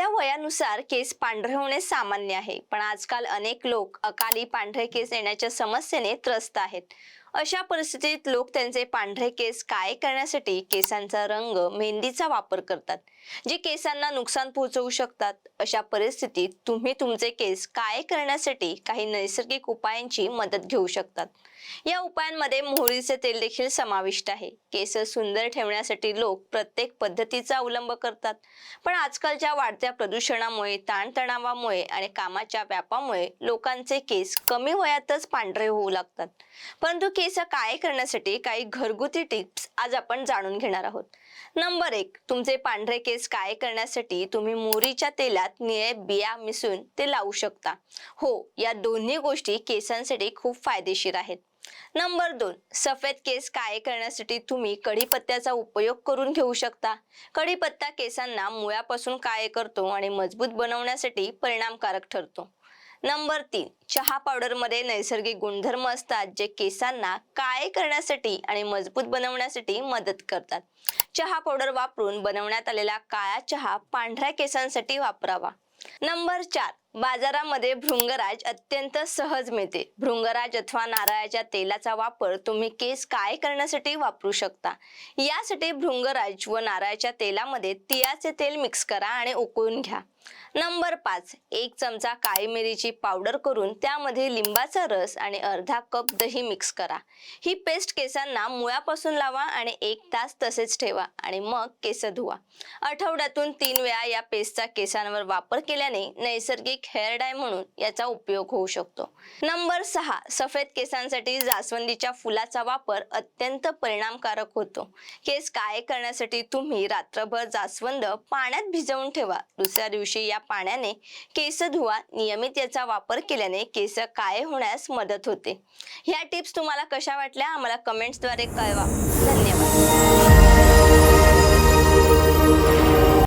वाढत्या वयानुसार केस पांढरे होणे सामान्य आहे? पण आजकाल अनेक लोक अकाली पांढरे केस येण्याच्या समस्येने त्रस्त आहेत. अशा परिस्थितीत लोक त्यांचे पांढरे केस काय करण्यासाठी केसांचा रंग मेहंदीचा वापर करतात जे केसांना नुकसान पोहोचवू शकतात. अशा परिस्थितीत तुम्ही तुमचे केस काय करण्यासाठी काही नैसर्गिक उपायांची मदत घेऊ शकतात. या उपायांमध्ये मोहरीचे तेल देखील समाविष्ट आहे. केस सुंदर ठेवण्यासाठी लोक प्रत्येक पद्धतीचा अवलंब करतात. पण आजकालच्या वाढत्या प्रदूषणामुळे ताणतणावामुळे आणि कामाच्या व्यापामुळे लोकांचे केस कमी वयातच पांढरे होऊ लागतात. परंतु केस काय करण्यासाठी काही घरगुती टिप्स आज आपण जाणून घेणार आहोत. नंबर एक तुमचे पांढरे केस काय करण्यासाठी तुम्ही मोहरीच्या तेलात निळे बिया मिसळून ते लावू शकता. हो या दोन्ही गोष्टी केसांसाठी खूप फायदेशीर आहेत. नंबर दोन सफेद केस काय करण्यासाठी तुम्ही कढीपत्त्याचा उपयोग करून घेऊ शकता. कढीपत्ता केसांना मुळापासून काय करतो आणि मजबूत बनवण्यासाठी परिणामकारक ठरतो. नंबर तीन चहा पावडरमध्ये नैसर्गिक गुणधर्म असतात जे केसांना काळे करण्यासाठी आणि मजबूत बनवण्यासाठी मदत करतात. चहा पावडर वापरून बनवण्यात आलेला काळा चहा पांढऱ्या केसांसाठी वापरावा. नंबर चार बाजारामध्ये भृंगराज अत्यंत सहज मिळते. भृंगराज अथवा नारळाच्या तेलाचा वापर तुम्ही केस काय करण्यासाठी वापरू शकता? यासाठी भृंगराज व नारळाच्या तेलामध्ये तिळाचे तेल मिक्स करा आणि उकळून घ्या. नंबर पाच. एक चमचा काळी मिरीची पावडर करून त्यामध्ये लिंबाचा रस आणि अर्धा कप दही मिक्स करा. ही पेस्ट केसांना मुळापासून लावा आणि एक तास तसेच ठेवा आणि मग केस धुवा. आठवड्यातून तीन वेळा या पेस्टचा केसांवर वापर केल्याने नैसर्गिक हेअर डाय म्हणून याचा उपयोग होऊ शकतो. नंबर सहा सफेद केसांसाठी जास्वंदीच्या फुलाचा वापर अत्यंत परिणामकारक होतो. केस काळे करण्यासाठी तुम्ही रात्रभर जास्वंद पाण्यात भिजवून ठेवा. दुसऱ्या दिवशी या पाण्याने केस धुवा. नियमित याचा वापर केल्याने केस काळे होण्यास मदत होते. ह्या टिप्स तुम्हाला कशा वाटल्या? आम्हाला कमेंट्सद्वारे कळवा. धन्यवाद.